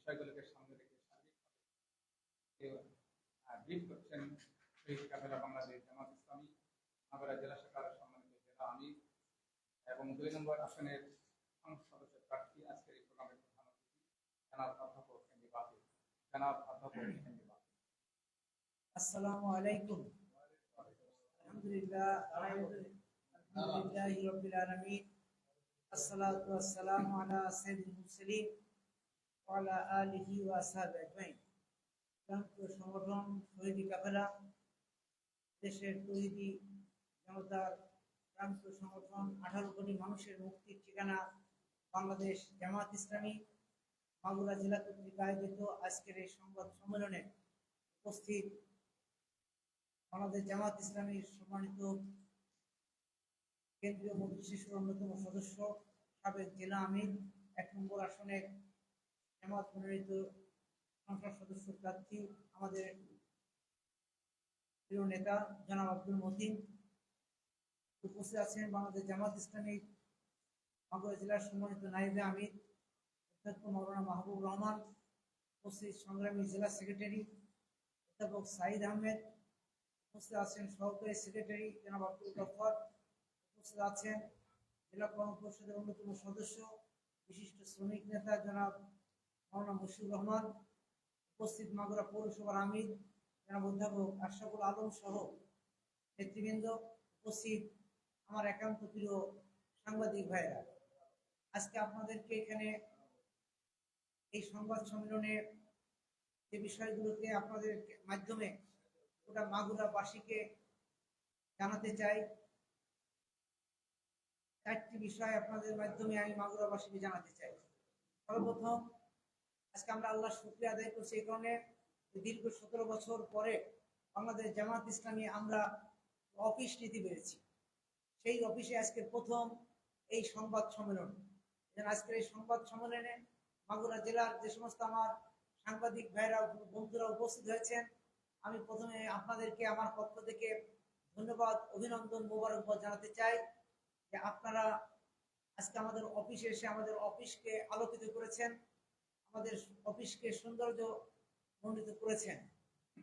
বিষয়গুলোকে সামনে রেখে ব্রিফ করছেন শহীদ কাফেলা বাংলাদেশ জামাত ইসলামী, মাগুরা জেলা শাখার সম্মানিত জেলা আমির এবং দুই নম্বর আসনের সংসদ সদস্য প্রার্থী। আজকের এই প্রোগ্রামের প্রধান অতিথি জনাব অধ্যাপক এম বি বাহির জনাব অধ্যাপক এম বি আসসালামু আলাইকুম। আলহামদুলিল্লাহ আলহামদুলিল্লাহ রাব্বিল আলামিন। আসসালাতু ওয়াসসালামু আলা সাইয়্যিদিল মুরসালিন। ওয়া আলা আলিহি ওয়া ক্রান্ত সংগঠন, শহীদি কাফেলা, দেশের তৈরি জনতার ক্রান্ত সংগঠন, আঠারো কোটি মানুষের মুক্তির ঠিকানা, বাংলাদেশ জামাত ইসলামী, মাগুরা জেলা কর্তৃক আয়োজিত আজকের এই সংবাদ সম্মেলনে উপস্থিত আমাদের জামাত ইসলামীর সম্মানিত কেন্দ্রীয় মন্ত্রী শিশুর অন্যতম সদস্য, সাবেক জেলা আমির, এক নম্বর আসনের জামাত মনোনীত সংসদ সদস্য প্রার্থী আমাদের প্রিয় নেতা জনাব আব্দুল মতিন উপস্থিত আছেন বাংলাদেশ জামাত ইসলামী মাগুরা জেলার সম্মানিত নাইবে আমির, অধ্যক্ষ মৌলানা মাহবুব রহমান, উপস্থিত সংগ্রামী জেলা সেক্রেটারি অধ্যাপক সাইদ আহমেদ, উপস্থিত আছেন সহকারী সেক্রেটারি জনাব আব্দুল গফর, উপস্থিত আছেন জেলা কর্মপরিষদের অন্যতম সদস্য, বিশিষ্ট শ্রমিক নেতা জনাব মাওলানা মুশিউর রহমান, উপস্থিত মাগুরা পৌরসভার আমির, জনাব অধ্যাপক আশরাফুল আলম সহ নেতৃবৃন্দ, উপস্থিত আমার একান্ত প্রিয় সাংবাদিক ভাইরা আজকে আপনাদেরকে এখানে এই সংবাদ সম্মেলনে যে বিষয়গুলোকে আপনাদের মাধ্যমে গোটা মাগুরাবাসীকে জানাতে চাই, চারটি বিষয় আপনাদের মাধ্যমে আমি মাগুরাবাসীকে জানাতে চাই। সর্বপ্রথম আজকে আমরা আল্লাহ শুক্রিয়া আদায় করছি এই কারণে দীর্ঘ সতেরো বছর পরে বাংলাদেশ জামাত ইসলামী আমরা অফিস নীতি বেড়েছি সেই অফিসে আজকে প্রথম এই সংবাদ সম্মেলন। আজকের এই সংবাদ সম্মেলনে মাগুরা জেলার যে সমস্ত আমার সাংবাদিক ভাইরা বন্ধুরা উপস্থিত হয়েছেন, আমি প্রথমে আপনাদেরকে আমার পক্ষ থেকে ধন্যবাদ, অভিনন্দন, মোবারকবাদ জানাতে চাই যে আপনারা আজকে আমাদের অফিসে এসে আমাদের অফিসকে আলোকিত করেছেন। আমাদের অফিসকে সৌন্দর্য মণ্ডিত করেছেন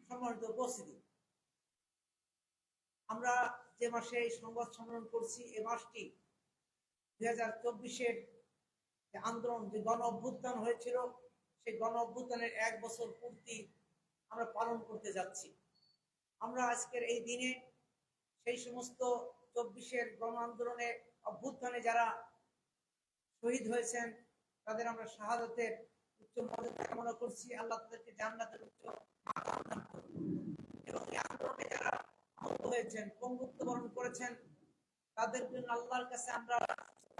সম্মানিত উপস্থিতি। আমরা যে মাসে এই সংবাদ সম্মেলন করছি, এ মাসটি দুই হাজার চব্বিশের যে আন্দোলন, যে গণ অভ্যুত্থান হয়েছিল, সেই গণ অভ্যুত্থানের এক বছর পূর্তি আমরা পালন করতে যাচ্ছি। আমরা আজকের এই দিনে সেই সমস্ত চব্বিশের গণ আন্দোলনে অভ্যুত্থানে যারা শহীদ হয়েছেন, তাদের আমরা শাহাদতের উচ্চ মর্যাদা কামনা করছি আল্লাহ তাদেরকে জান্নাতের উচ্চ দান করুন। এবং এই যারা আহত হয়েছেন পঙ্গুত্ব বরণ করেছেন, তাদের জন্য আল্লাহর কাছে আমরা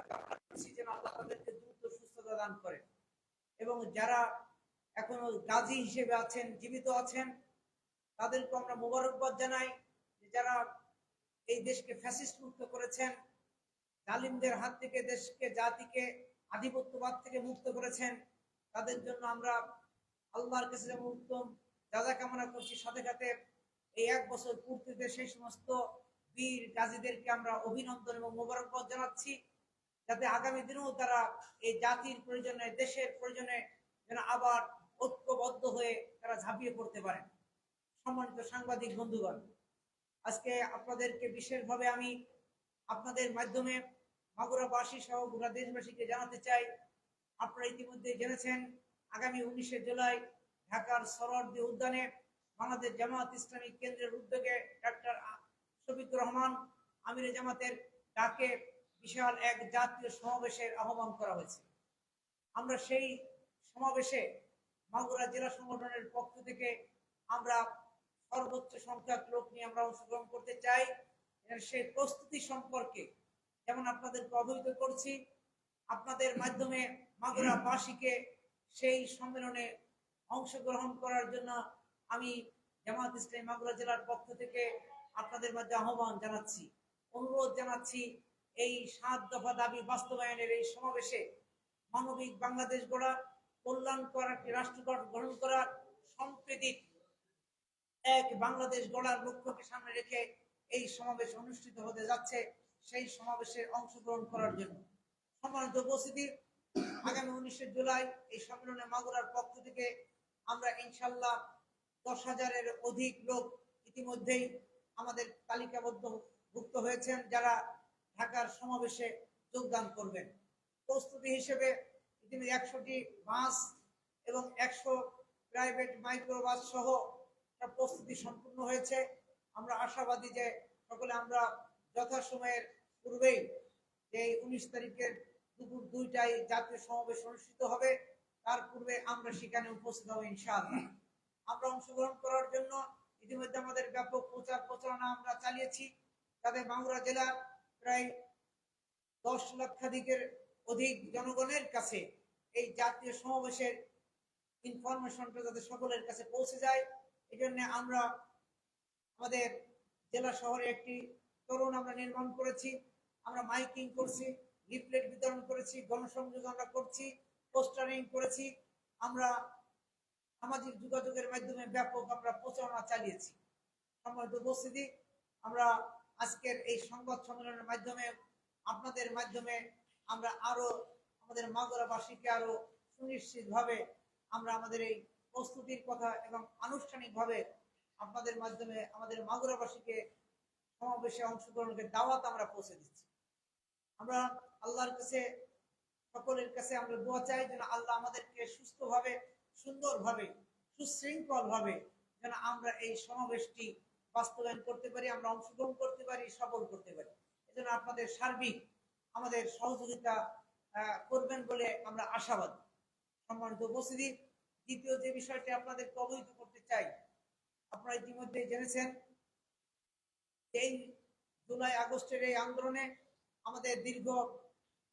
কামনা করছি যেন আল্লাহ তাদেরকে দ্রুত সুস্থতা দান এবং যারা এখনও গাজী হিসেবে আছেন, জীবিত আছেন, তাদেরকে আমরা মোবারকবাদ জানাই যে যারা এই দেশকে ফ্যাসিস্ট মুক্ত করেছেন, জালিমদের হাত থেকে দেশকে, জাতিকে আধিপত্যবাদ থেকে মুক্ত করেছেন তাদের জন্য আমরা আল্লাহর কাছে যেমন উত্তম যাজা কামনা করছি, সাথে সাথে এই এক বছর পূর্তিতে সেই সমস্ত বীর গাজীদেরকে আমরা অভিনন্দন এবং মোবারকবাদ জানাচ্ছি, যাতে আগামী দিনেও তারা এই জাতির প্রয়োজনে, দেশের প্রয়োজনে যেন আবার ঐক্যবদ্ধ হয়ে তারা ঝাঁপিয়ে পড়তে পারেন। সম্মানিত সাংবাদিক বন্ধুগণ, আজকে আপনাদেরকে বিশেষভাবে আমি আপনাদের মাধ্যমে মাগুরাবাসী সহ গোটা দেশবাসীকে জানাতে চাই আপনারা ইতিমধ্যে জেনেছেন, আগামী উনিশে জুলাই ঢাকার সরোয়ার্দী উদ্যানে বাংলাদেশ জামাত ইসলামী কেন্দ্রের উদ্যোগে ডাক্তার শফিক রহমান আমিরে জামাতের ডাকে বিশাল এক জাতীয় সমাবেশের আহ্বান করা হয়েছে। আমরা সেই সমাবেশে মাগুরা জেলা সংগঠনের পক্ষ থেকে আমরা সর্বোচ্চ সংখ্যক লোক নিয়ে আমরা অংশগ্রহণ করতে চাই। সেই প্রস্তুতি সম্পর্কে যেমন আপনাদেরকে অবহিত করছি আপনাদের মাধ্যমে মাগুরাবাসীকে সেই সম্মেলনে অংশগ্রহণ করার জন্য আমি জামাত ইসলামী মাগুরা জেলার পক্ষ থেকে আপনাদের মধ্যে আহ্বান জানাচ্ছি, অনুরোধ জানাচ্ছি এই সাত দফা দাবি বাস্তবায়নের এই সমাবেশে মানবিক বাংলাদেশ গড়া কল্যাণকর একটি রাষ্ট্র গ্রহণ করার সম্প্রীতিক এক বাংলাদেশ গড়ার লক্ষ্যকে সামনে রেখে এই সমাবেশ অনুষ্ঠিত হতে যাচ্ছে, সেই সমাবেশে অংশগ্রহণ করার জন্য। সম্মানিত উপস্থিতি, আগামী উনিশে জুলাই এই সম্মেলনে মাগুরার পক্ষ থেকে আমরা ইনশাল্লাহ দশ হাজারের অধিক লোক ইতিমধ্যেই আমাদের তালিকাবদ্ধ ভুক্ত হয়েছেন, যারা ঢাকার সমাবেশে যোগদান করবেন। প্রস্তুতি হিসেবে ইতিমধ্যে একশোটি বাস এবং একশো প্রাইভেট মাইক্রোবাস সহ প্রস্তুতি সম্পূর্ণ হয়েছে। আমরা আশাবাদী যে সকলে আমরা যথাসময়ের পূর্বেই যে উনিশ তারিখের দুপুর দুইটায় জাতীয় সমাবেশ অনুষ্ঠিত হবে। তার পূর্বে আমরা সেখানে উপস্থিত হব ইনশাআল্লাহ। আমরা অংশগ্রহণ করার জন্য ইতিমধ্যে আমাদের ব্যাপক প্রচার প্রচারণা আমরা চালিয়েছি। তাদের বাংলা জেলার প্রায় দশ লক্ষাধিকের অধিক জনগণের কাছে এই জাতীয় সমাবেশের ইনফরমেশনটা যাতে সকলের কাছে পৌঁছে যায় এই জন্য আমরা আমাদের জেলা শহরে একটি তরুণ আমরা নির্মাণ করেছি। আমরা মাইকিং করছি। লিফলেট বিতরণ করেছি, গণসংযোগ আমরা করছি, পোস্টারিং করেছি, আমরা সামাজিক যোগাযোগের মাধ্যমে ব্যাপক আমরা প্রচারণা চালিয়েছি। সম্মানিত উপস্থিতি, আমরা আজকের এই সংবাদ সম্মেলনের মাধ্যমে, আপনাদের মাধ্যমে আমরা আরও আমাদের মাগরাবাসীকে আরও সুনিশ্চিতভাবে আমরা আমাদের এই প্রস্তুতির কথা এবং আনুষ্ঠানিকভাবে আপনাদের মাধ্যমে আমাদের মাগুরাবাসীকে সমাবেশে অংশগ্রহণের দাওয়াত আমরা পৌঁছে দিচ্ছি। আমরা আল্লাহর কাছে, সকলের কাছে আমরা দোয়া চাই যেন আল্লাহ আমাদেরকে সুস্থভাবে, সুন্দরভাবে সুশৃঙ্খল ভাবে যেন আমরা এই সমাবেশটি বাস্তবায়ন করতে পারি, আমরা অংশগ্রহণ করতে পারি, সফল করতে পারি। এজন্য আপনাদের সার্বিক আমাদের সহযোগিতা করবেন বলে আমরা আশাবাদী। সম্মানিত উপস্থিতি, দ্বিতীয় যে বিষয়টি আপনাদেরকে অবহিত করতে চাই, আপনারা ইতিমধ্যে জেনেছেন, এই জুলাই আগস্টের এই আন্দোলনে আমাদের দীর্ঘ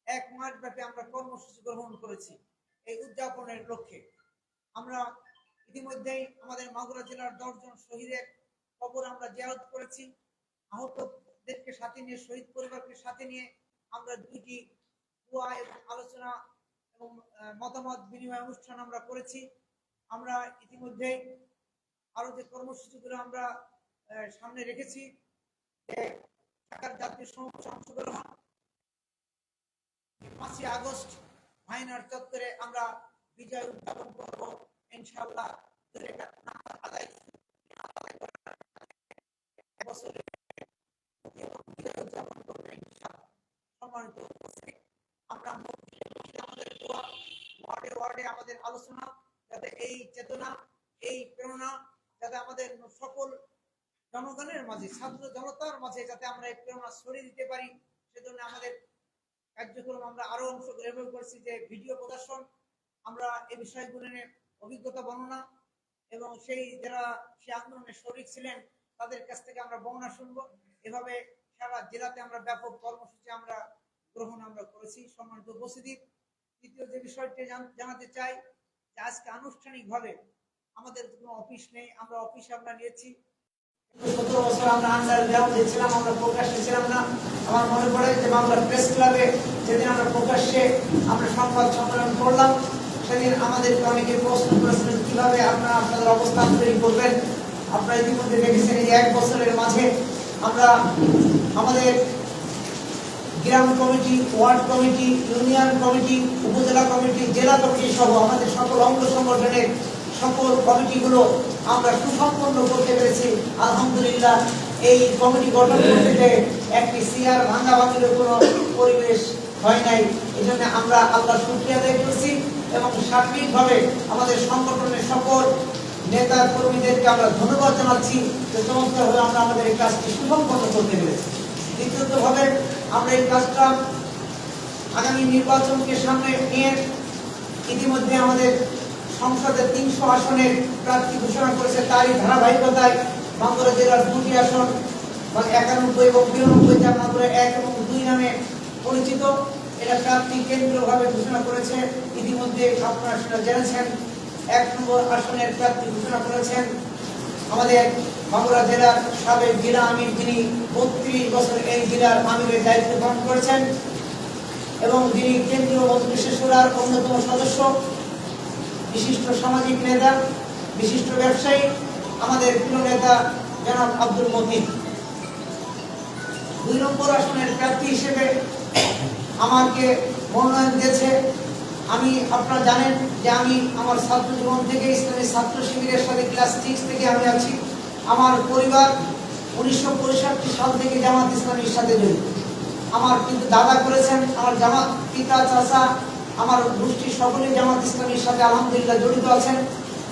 এক মাস ব্যাপী আমরা কর্মসূচি গ্রহণ করেছি এই উদযাপনের লক্ষ্যে। আমরা ইতিমধ্যেই আমাদের মাগুরা জেলার দশজন শহীদের কবর আমরা জিয়ারত করেছি। আহতদেরকে সাথে নিয়ে, শহীদ পরিবারকে সাথে নিয়ে আমরা দুইটি এবং আলোচনা এবং মতামত বিনিময় অনুষ্ঠান আমরা করেছি। আমরা ইতিমধ্যেই আরও যে কর্মসূচিগুলো আমরা সামনে রেখেছি জাতীয় অংশগ্রহণ পাঁচই আগস্ট ভাইনার চত্বরে আমরা বিজয় উদযাপন করব। ইনশাআল্লাহ এই চেতনা, এই প্রেরণা, যাতে আমাদের সকল জনগণের মাঝে, ছাত্র জনতার মাঝে যাতে আমরা প্রেরণা ছড়িয়ে দিতে পারি, সেজন্য আমাদের কার্যক্রম আমরা আরও অংশগ্রহণ করছি যে ভিডিও প্রদর্শন। আমরা এই বিষয়গুলো নিয়ে অভিজ্ঞতা বর্ণনা এবং সেই যারা সে আন্দোলনে শরিক ছিলেন, তাদের কাছ থেকে আমরা বর্ণনা শুনব। এভাবে সারা জেলাতে আমরা ব্যাপক কর্মসূচি আমরা গ্রহণ আমরা করেছি, সম্মানিত উপস্থিতি। তৃতীয় যে বিষয়টি জান- জানাতে চাই যে আজকে আনুষ্ঠানিকভাবে আমাদের কোনো অফিস নেই। আমরা অফিস আমরা নিয়েছি। আমরা মনে পড়ে যে বাংলা প্রেস ক্লাবে যেদিন আমরা প্রকাশ্যে আমরা সংবাদ সম্মেলন করলাম সেদিন আমাদেরকে অনেকে প্রশ্ন করেছিলেন আপনারা আপনাদের অবস্থান তৈরি করবেন আপনারা ইতিমধ্যে দেখেছেন এই এক বছরের মাঝে আমরা আমাদের গ্রাম committee ward committee union committee upazila committee জেলা কমিটি সহ আমাদের সকল অঙ্গ সংগঠনের সকল কমিটিগুলো আমরা সুসম্পন্ন করতে পেরেছি। আলহামদুলিল্লাহ এই কমিটি গঠন করতে যে একটি সিআর ভাঙ্গা ভাঙির কোনো পরিবেশ হয় নাই। এই জন্য আমরা আল্লাহ শুক্রিয়া আদায় করছি এবং সার্বিকভাবে আমাদের সংগঠনের সকল নেতা কর্মীদেরকে আমরা ধন্যবাদ জানাচ্ছি যে চমৎকারভাবে আমরা আমাদের এই কাজটি সুসম্পন্ন করতে পেরেছি। দ্বিতীয়ত ভাবে আমরা এই কাজটা আগামী নির্বাচনকে সামনে নিয়ে ইতিমধ্যে আমাদের সংসদের তিনশো আসনের প্রার্থী ঘোষণা করেছে। তারই ধারাবাহিকতায় বাঁকুড়া জেলার দুটি আসন, বা একানব্বই এবং বিরানব্বই, যা বাঁকুড়া এক এবং দুই নামে পরিচিত। এটা প্রার্থী কেন্দ্রীয়ভাবে ঘোষণা করেছে। ইতিমধ্যে আপনারা সেটা জেনেছেন। এক নম্বর আসনের প্রার্থী ঘোষণা করেছেন আমাদের বাঁকুড়া জেলার সাবেক জেলা আমির, যিনি বত্রিশ বছর এই জেলার আমিরের দায়িত্ব পালন করেছেন এবং যিনি কেন্দ্রীয় মন্ত্রিসভা সুরার অন্যতম সদস্য। বিশিষ্ট সামাজিক নেতা, বিশিষ্ট ব্যবসায়ী, আমাদের প্রিয় নেতা জনাব আব্দুল মতিন। দুই নম্বর আসনের প্রার্থী হিসেবে আমাকে মনোনয়ন দিয়েছে। আমি, আপনারা জানেন যে আমি আমার ছাত্র জীবন থেকে ইসলামী ছাত্র শিবিরের সাথে ক্লাস সিক্স থেকে আমি আছি। আমার পরিবার উনিশশো পঁয়ষট্টি সাল থেকে জামাত ইসলামীর সাথে জড়িত। আমার কিন্তু দাদা করেছেন, আমার জামাত, পিতা, চাচা আমার গোষ্ঠী সকলেই জামাত ইসলামীর সাথে আলহামদুলিল্লাহ জড়িত আছেন।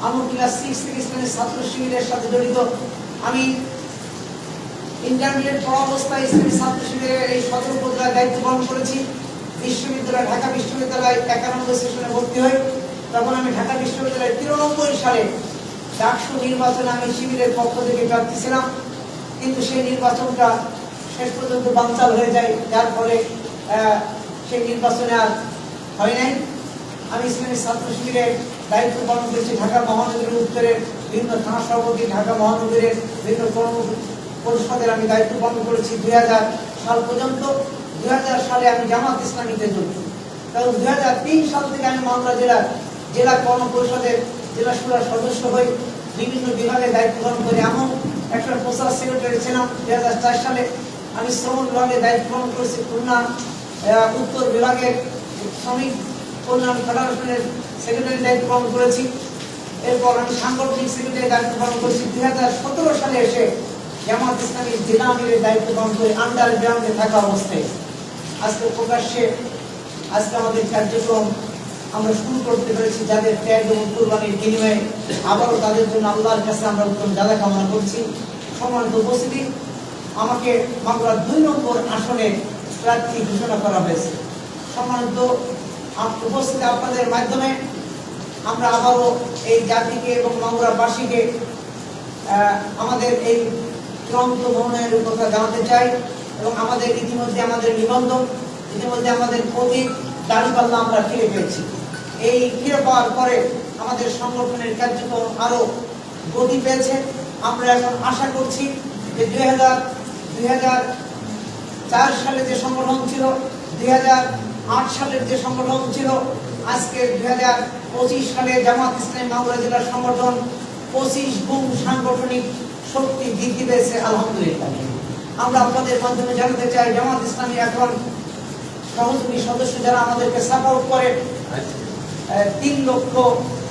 আমি ক্লাস সিক্স থেকে ইসলামী ছাত্র শিবিরের সাথে জড়িত। আমি ইন্টারমিডিয়েট পড়া অবস্থায় ইসলামী ছাত্র শিবিরের এই সদর উপজেলায় দায়িত্ব পালন করেছি। বিশ্ববিদ্যালয়, ঢাকা বিশ্ববিদ্যালয় একানব্বই সেশনে ভর্তি হই। তখন আমি ঢাকা বিশ্ববিদ্যালয়ের তিরানব্বই সালে ডাকসু নির্বাচনে আমি শিবিরের পক্ষ থেকে প্রার্থী ছিলাম। কিন্তু সেই নির্বাচনটা শেষ পর্যন্ত বানচাল হয়ে যায়। যার ফলে সেই নির্বাচনে আর হয় নাই? আমি ইসলামী ছাত্র শিবিরের দায়িত্ব পালন করেছি ঢাকা মহানগরীর উত্তরের বিভিন্ন থানা সভাপতি ঢাকা মহানগরীর বিভিন্ন কর্ম পরিষদের আমি দায়িত্ব পালন করেছি দু হাজার সাল পর্যন্ত। দু হাজার সালে আমি জামাত ইসলামীতে দিই। এবং দুই সাল থেকে আমি মালদা জেলার জেলা কর্ম পরিষদের জেলা সুরার সদস্য হই। বিভিন্ন বিভাগে দায়িত্ব পালন করি। এমন একটা প্রচার সেক্রেটারি ছিলাম দু হাজার চার সালে। আমি শ্রম বিভাগে দায়িত্ব পালন করেছি খুলনা উত্তর বিভাগের শ্রমিক কল্যাণ ফেডারেশনের সেক্রেটারি দায়িত্ব পালন করেছি। এরপর আমি সাংগঠনিক সেক্রেটারি দায়িত্ব পালন করেছি। দুই হাজার সতেরো সালে এসে জামাত ইসলামী জেলা আমিরের দায়িত্ব পালন করে আন্ডার গ্রাউন্ডে থাকা অবস্থায় আজকে প্রকাশ্যে আজকে আমাদের কার্যক্রম আমরা শুরু করতে পেরেছি। যাদের ত্যাগ এবং কুরবানির বিনিময়ে আবারও তাদের জন্য আল্লাহর কাছে আমরা উত্তম দাদা কামনা করছি। সম্মানিত উপস্থিতি, আমাকে মামলার দুই নম্বর আসনে প্রার্থী ঘোষণা করা হয়েছে। সম্মানিত উপস্থিতি আপনাদের মাধ্যমে আমরা আবারও এই জাতিকে এবং মাগুরাবাসীকে আমাদের এই চূড়ান্ত ভ্রমণের কথা জানাতে চাই এবং আমাদের ইতিমধ্যে আমাদের নিবন্ধন, ইতিমধ্যে আমাদের প্রতীক দাঁড়িপাল্লা আমরা ফিরে পেয়েছি। এই ফিরে পাওয়ার পরে আমাদের সংগঠনের কার্যক্রম আরও গতি পেয়েছে। আমরা এখন আশা করছি যে দুই হাজার দুই হাজার চার সালে যে সংগঠন ছিল, দুই হাজার আট সালের যে সংগঠন ছিল, আজকে দুই হাজার পঁচিশ সালে জামাত ইসলামী মাগুরা জেলার সংগঠন পঁচিশ গুণ সাংগঠনিক শক্তি বৃদ্ধি পেয়েছে, আলহামদুলিল্লাহ। আমরা আপনাদের মাধ্যমে জানাতে চাই, জামাত ইসলামী এখন সহযোগী সদস্য যারা আমাদেরকে সাপোর্ট করে তিন লক্ষ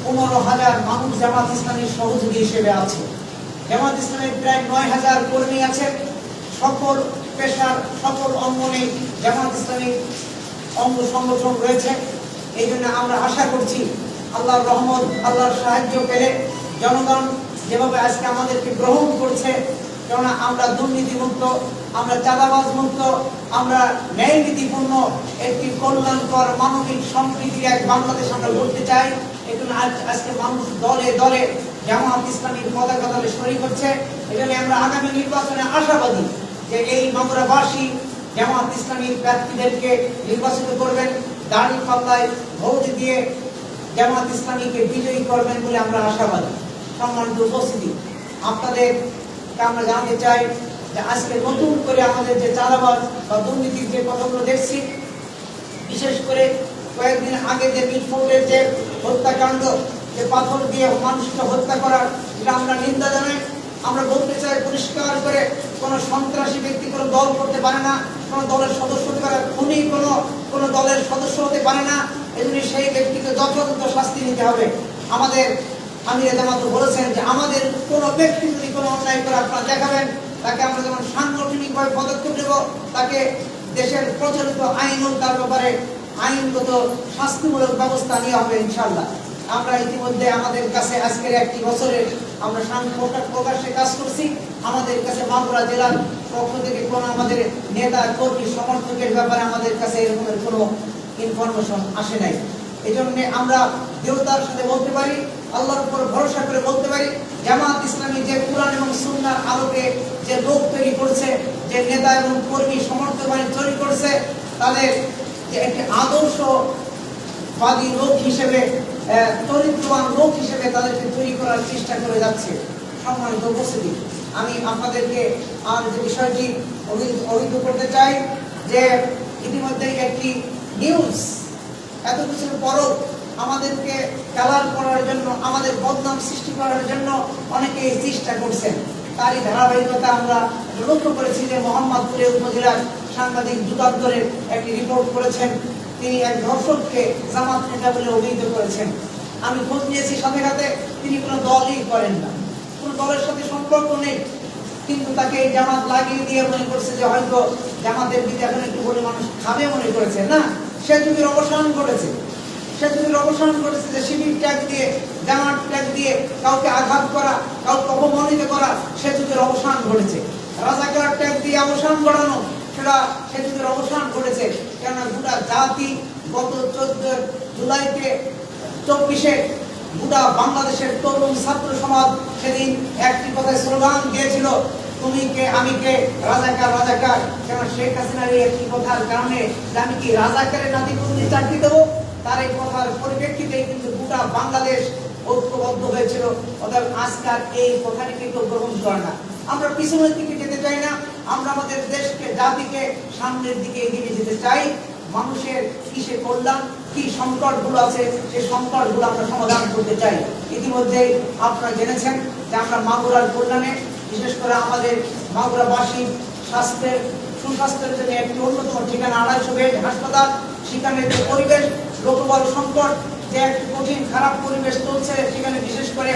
পনেরো হাজার মানুষ জামাত ইসলামীর সহযোগী হিসেবে আছে। জামাত ইসলামের প্রায় নয় হাজার কর্মী আছে। সকল পেশার, সকল অঙ্গনে জামাত ইসলামী অঙ্গ সংগঠন রয়েছে। এই জন্য আমরা আশা করছি আল্লাহর রহমত, আল্লাহর সাহায্য পেলে জনগণ যেভাবে আজকে আমাদেরকে গ্রহণ করছে, কেননা আমরা দুর্নীতিমুক্ত, আমরা চাঁদাবাজ মুক্ত আমরা ন্যায় নীতিপূর্ণ একটি কল্যাণকর মানবিক সম্প্রীতির এক বাংলাদেশ আমরা গড়তে চাই। এই আজ আজকে মানুষ দলে দলে জামাত ইসলামীর পতাকা দলে শরীর এই জন্য আমরা আগামী নির্বাচনে আশাবাদী যে এই মাগুরাবাসী জামাত ইসলামীর প্রার্থীদেরকে নির্বাচিত করবেন, দাঁড়ি পাল্লায় ভোট দিয়ে জামাত ইসলামীকে বিজয়ী করবেন বলে আমরা আশাবাদী। সম্মানিত উপস্থিতি, আপনাদের আমরা জানতে চাই যে আজকে নতুন করে আমাদের যে চাঁদাবাজ বা দুর্নীতির যে কথাগুলো দেখছি, বিশেষ করে কয়েকদিন আগে যে মিটফোর্ডের যে হত্যাকাণ্ড, যে পাথর দিয়ে মানুষকে হত্যা করার, এটা আমরা নিন্দা জানাই। আমরা বলতে চাই পরিষ্কার করে কোনো সন্ত্রাসী ব্যক্তি কোনো দল করতে পারে না, কোনো দলের সদস্য হতে পারে, খুনি কোনো কোনো দলের সদস্য হতে পারে না, এজন্য সেই ব্যক্তিকে যথাযথ শাস্তি নিতে হবে। আমাদের আমির জামাত বলেছেন যে আমাদের কোনো ব্যক্তি যদি কোনো অন্যায় করে আপনারা দেখাবেন, তাকে আমরা যেমন সাংগঠনিকভাবে পদক্ষেপ নেব, তাকে দেশের প্রচলিত আইন তার ব্যাপারে আইনগত শাস্তিমূলক ব্যবস্থা নেওয়া হবে ইনশাল্লাহ আমরা ইতিমধ্যে আমাদের কাছে আজকের একটি বছরে আমরা প্রকাশ্যে কাজ করছি। আমাদের কাছে বাঁকুড়া জেলার পক্ষ থেকে কোনো আমাদের নেতা, কর্মী, সমর্থকের ব্যাপারে আমাদের কাছে এরকমের কোনো ইনফরমেশন আসে নাই। এই জন্য আমরা দৃঢ়তার সাথে বলতে পারি, আল্লাহর উপর ভরসা করে বলতে পারি, জামাত ইসলামী যে কোরআন এবং সুন্নার আলোকে যে লোক তৈরি করছে, যে নেতা এবং কর্মী, সমর্থক তৈরি করছে, তাদের যে একটি আদর্শ বাদী লোক হিসেবে চরিত্রবান লোক হিসেবে তাদেরকে তৈরি করার চেষ্টা করে যাচ্ছে। সম্মানিত উপস্থিতি, আমি আপনাদেরকে আর যে বিষয়টি অভিযোগ করতে চাই যে ইতিমধ্যে একটি নিউজ এত কিছুর পরও আমাদেরকে কালার করার জন্য, আমাদের বদনাম সৃষ্টি করার জন্য অনেকে চেষ্টা করছেন। তারই ধারাবাহিকতা আমরা লক্ষ্য করেছি যে মোহাম্মদপুরে উপজেলার সাংবাদিক যুগান্তরের একটি রিপোর্ট করেছেন। তিনি এক ধর্ষককে জামাত নেতা বলে অভিহিত করেছেন। আমি খোঁজ নিয়েছি সাথে সাথে তিনি কোনো দলই করেন না। কোনো দলের সাথে সম্পর্ক নেই। কিন্তু তাকে এই জামাত লাগিয়ে দিয়ে মনে করছে যে হয়তো জামাতের দিকে এখন একটু বলে মানুষ খাবে মনে করেছে, না? সে যুগের অবসান ঘটেছে। সে যুগের অবসান ঘটেছে যে শিবির ট্যাগ দিয়ে, জামাত ট্যাগ দিয়ে কাউকে আঘাত করা, কাউকে অপমানিত করা সে যুগের অবসান ঘটেছে। রাজাকার ট্যাগ দিয়ে অবসান ঘটানো, সেটা সে যুগের অবসান ঘটেছে। কেননা গোটা জাতি গত চোদ্দ জুলাইতে চব্বিশে গোটা বাংলাদেশের তরুণ ছাত্র সমাজ সেদিন একটি কথায় স্লোগান দিয়েছিল, তুমি কে, আমি কে? রাজাকার রাজাকার। কেন শেখ হাসিনার একটি কথার কারণে আমি কি রাজাকারের নাতিপুতি চাকরি দেবো? তার এই কথার পরিপ্রেক্ষিতে কিন্তু গোটা বাংলাদেশ ঐক্যবদ্ধ হয়েছিল। অর্থাৎ আজকাল এই কথাটি কিন্তু গ্রহণ করে না। আমরা পিছনের দিকে যেতে চাই না। আমরা আমাদের দেশকে, জাতিকে সামনের দিকে এগিয়ে যেতে চাই। মানুষের কিসে কল্যাণ, কি সংকটগুলো আছে সেই সংকটগুলো আমরা সমাধান করতে চাই। ইতিমধ্যেই আপনারা জেনেছেন যে আমরা মাগুরার কল্যাণে, বিশেষ করে আমাদের মাগুরাবাসী স্বাস্থ্যের, সুস্বাস্থ্যের জন্য একটি অন্যতম ঠিকানা আড়াইশো বেড হাসপাতাল। সেখানে যে পরিবেশ, লোকবল সংকট, যে একটি কঠিন, খারাপ পরিবেশ চলছে, সেখানে বিশেষ করে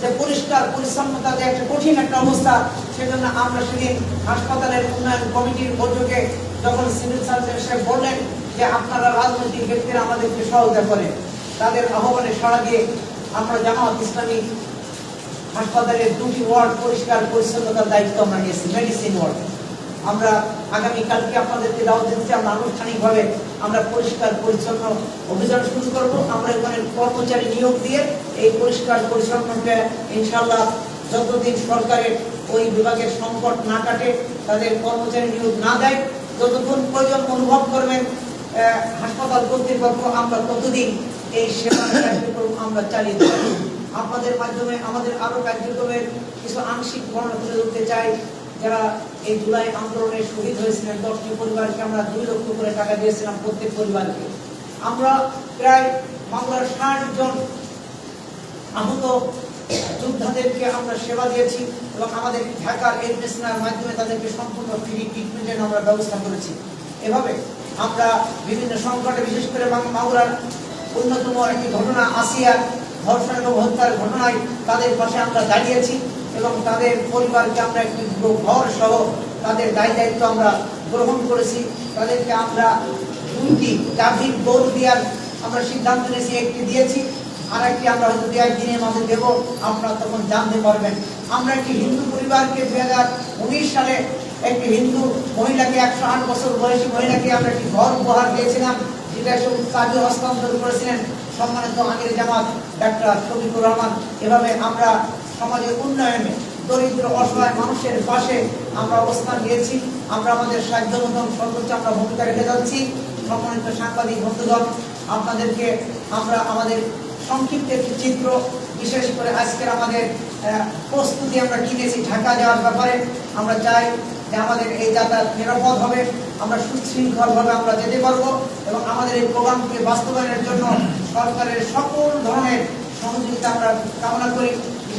যে পরিষ্কার, পরিচ্ছন্নতা যে একটা কঠিন একটা অবস্থা, সেজন্য আমরা সেদিন হাসপাতালের উন্নয়ন কমিটির বৈঠকে যখন সিভিল সার্জন সাহেব বললেন যে আপনারা রাজনৈতিক ব্যক্তিরা আমাদেরকে সহায়তা করেন, তাদের আহ্বানে সাড়া দিয়ে আমরা জামাত ইসলামী হাসপাতালের দুটি ওয়ার্ড পরিষ্কার, পরিচ্ছন্নতার দায়িত্ব আমরা নিয়েছি, মেডিসিন ওয়ার্ড। আমরা আগামীকালকে আপনাদেরকে দাওয়াত দিচ্ছি আমরা আনুষ্ঠানিকভাবে আমরা পরিষ্কার, পরিচ্ছন্ন অভিযান শুরু করব। আমরা এখানে কর্মচারী নিয়োগ দিয়ে এই পরিষ্কার পরিচ্ছন্নতা ইনশাল্লাহ যতদিন সরকারের ওই বিভাগের সংকট না কাটে, তাদের কর্মচারী নিয়োগ না দেয়, যতক্ষণ প্রয়োজন অনুভব করবেন হাসপাতাল কর্তৃপক্ষ, আমরা ততদিন এই সেবা কার্যক্রম আমরা চালিয়ে যাব। আপনাদের মাধ্যমে আমাদের আরও কার্যক্রমের কিছু আংশিক বর্ণনা তুলে ধরতে চাই। যারা এই জুলাই আন্দোলনে শহীদ হয়েছিলেন, দশটি পরিবারকে আমরা দুই লক্ষ করে টাকা দিয়েছিলাম প্রত্যেক পরিবারকে। আমরা প্রায় বাংলার ষাট জন আহত যোদ্ধাদেরকে আমরা সেবা দিয়েছি এবং আমাদের ঢাকার এডমিশনের মাধ্যমে তাদেরকে সম্পূর্ণ ফ্রি ট্রিটমেন্টের আমরা ব্যবস্থা করেছি। এভাবে আমরা বিভিন্ন সংকটে, বিশেষ করে বাং- মাগুরার অন্যতম একটি ঘটনা, আসিয়ার ধর্ষণ এবং হত্যার ঘটনায় তাদের পাশে আমরা দাঁড়িয়েছি। এবং তাদের পরিবারকে আমরা একটি ঘর সহ তাদের দায় দায়িত্ব আমরা গ্রহণ করেছি। তাদেরকে আমরা দুইটি গাভীর গরু দেওয়ার আমরা সিদ্ধান্ত নিয়েছি, একটি দিয়েছি আর একটি আমরা হয়তো দু একদিনের মাঝে দেবো। আপনারা তখন জানতে পারবেন। আমরা একটি হিন্দু পরিবারকে দু হাজার উনিশ সালে একটি হিন্দু মহিলাকে একশো আট বছর বয়সী মহিলাকে আমরা একটি ঘর উপহার দিয়েছিলাম, যেটা কাজে হস্তান্তর করেছিলেন। সম্মানিত আমির জামাত ডাক্তার শফিকুর রহমান। এভাবে আমরা সমাজের উন্নয়নে দরিদ্র, অসহায় মানুষের পাশে আমরা অবস্থান নিয়েছি। আমরা আমাদের সাধ্য মতন সর্বোচ্চ আমরা ভূমিকা রেখে যাচ্ছি। সম্মানিত সাংবাদিক, বন্ধুগণ, আপনাদেরকে আমরা আমাদের সংক্ষিপ্ত একটি চিত্র, বিশেষ করে আজকের আমাদের প্রস্তুতি আমরা কিনেছি ঢাকা যাওয়ার ব্যাপারে। আমরা চাই যে আমাদের এই যাতায়াত নিরাপদ হবে, আমরা সুশৃঙ্খলভাবে আমরা যেতে পারব এবং আমাদের এই প্রোগ্রামকে বাস্তবায়নের জন্য সরকারের সকল ধরনের সহযোগিতা আমরা কামনা করি।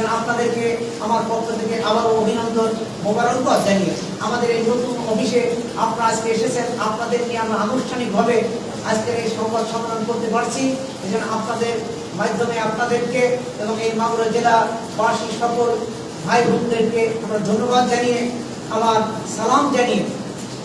যেন আপনাদেরকে, আমার পক্ষ থেকে আবারও অভিনন্দন, মোবারকবাদ জানিয়ে আমাদের এই নতুন অফিসে আপনারা আজকে এসেছেন। আপনাদের নিয়ে আমরা আনুষ্ঠানিকভাবে আজকের এই সংবাদ সম্মেলন করতে পারছি। এজন্য আপনাদের মাধ্যমে আপনাদেরকে এবং এই মাগুরা জেলা বাসী সকল ভাই বোনদেরকে আমরা ধন্যবাদ জানিয়ে, আমার সালাম জানিয়ে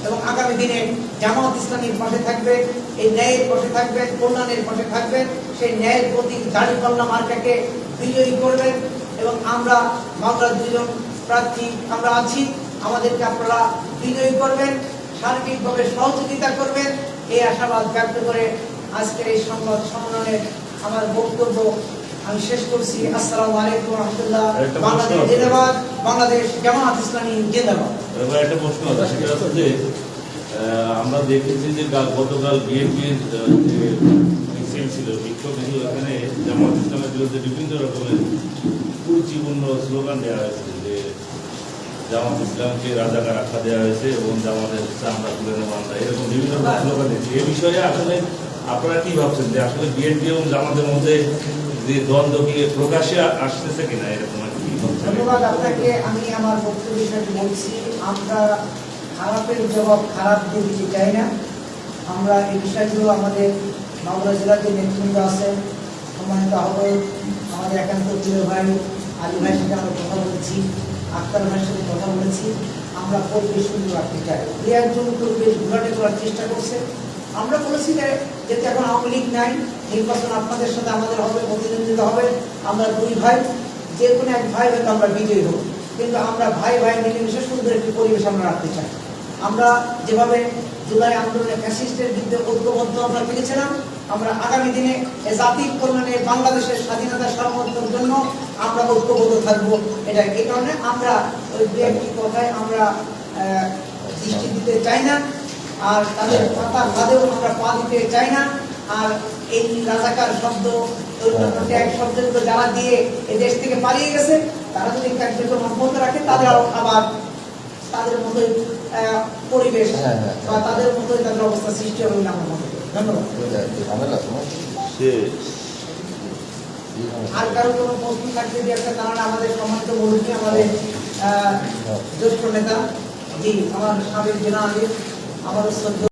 এবং আগামী দিনে জামাত ইসলামীর পাশে থাকবে, এই ন্যায়ের পাশে থাকবেন, কল্যাণের পাশে থাকবেন, সেই ন্যায়ের প্রতি দাঁড়িপাল্লা মার্কাকে বিজয়ী করবেন। এবং আমরা মামলার দুজন প্রার্থী আমরা আছি। আমাদেরকে আপনারা বিজয়ী করবেন সার্বিকভাবে সহযোগিতা করবেন। এই আশাবাদ ব্যক্ত করে আজকের এই সংবাদ সম্মেলনের আমার বক্তব্য আমি শেষ করছি। আসসালামু আলাইকুম রহমতুল্লাহ। বাংলাদেশ। জিন্দাবাদ বাংলাদেশ জামাত ইসলামী জিন্দাবাদ। এবার একটা প্রশ্ন আছে সেটা হচ্ছে যে আমরা দেখেছি যে গতকাল বিএনপির যে মিছিল ছিল বিক্ষোভ ছিল এখানে জামাত ইসলামের বিরুদ্ধে বিভিন্ন রকমের কুরুচিপূর্ণ স্লোগান দেওয়া হয়েছে যে জামাত ইসলামকে রাজাকার আখ্যা দেওয়া হয়েছে এবং জামাতের আমরা তুলে নেব আমরা। এরকম বিভিন্ন স্লোগান দিচ্ছি এই বিষয়ে আসলে আপনারা কি ভাবছেন যে আসলে বিএনপি এবং জামাতের মধ্যে যে দ্বন্দ্ব কি প্রকাশ্যে আসতেছে কিনা এরকম আর কি? ধন্যবাদ আপনাকে। আমি আমার বক্তব্য হিসেবে বলছি, আমরা খারাপের জবাব খারাপ দিয়ে দিতে চাই না। আমরা এই বিষয়গুলো আমাদের জেলার যে নেতৃবৃন্দ আছে সম্মানিত আহ্বায়ক, আমাদের একান্ত প্রিয় ভাই আলী ভাইয়ের সাথে আমরা কথা বলেছি, আক্তার ভাইয়ের সাথে কথা বলেছি। আমরা পরিবেশ সুন্দর রাখতে চাই দু একজন পরিবেশ ঘোরাটে করার চেষ্টা করছে। আমরা বলেছি যে, যেহেতু এখন আওয়ামী লীগ নাই, নির্বাচন আপনাদের সাথে আমাদের হবে, প্রতিদ্বন্দ্বিতা হবে। আমরা দুই ভাই, যে কোনো এক ভাই হয়তো আমরা বিজয়ী হব। কিন্তু আমরা ভাই ভাই মিলেমিশে সুন্দর একটি পরিবেশ আমরা রাখতে চাই। আমরা যেভাবে জুলাই আন্দোলনে ফ্যাসিস্টের বিরুদ্ধে ঐক্যবদ্ধ আমরা পেরেছিলাম আমরা আগামী দিনে জাতির কল্যাণে বাংলাদেশের স্বাধীনতা সার্বভৌমত্বের জন্য আমরা ঐক্যবদ্ধ থাকব। এটা এই কারণে আমরা ওই দু একটি কথায় আমরা দৃষ্টি দিতে চাই না। আর তাদের পাতা বাদেও আমরা পা দিতে চাই না। আর এই রাজাকার শব্দ অন্যান্য শব্দগুলো যারা দিয়ে এই দেশ থেকে পালিয়ে গেছে, তারা যদি কার্যক্রম অব্যাহত রাখে তাদের আবার তাদের মতোই পরিবেশ হ্যাঁ, হ্যাঁ। বা তাদের মতোই তাদের অবস্থা সৃষ্টি হবে বলে আমরা ধন্যবাদ। ঝামেলা তোমার? শেষ। আর কারও কোনো প্রশ্ন থাকলে যে একটা কারণ আমাদের সম্মানিত মুরব্বী আমাদের আহ, জ্যেষ্ঠ নেতা জি আমার সাবেক জেলা আলী আমার শ্রদ্ধেয়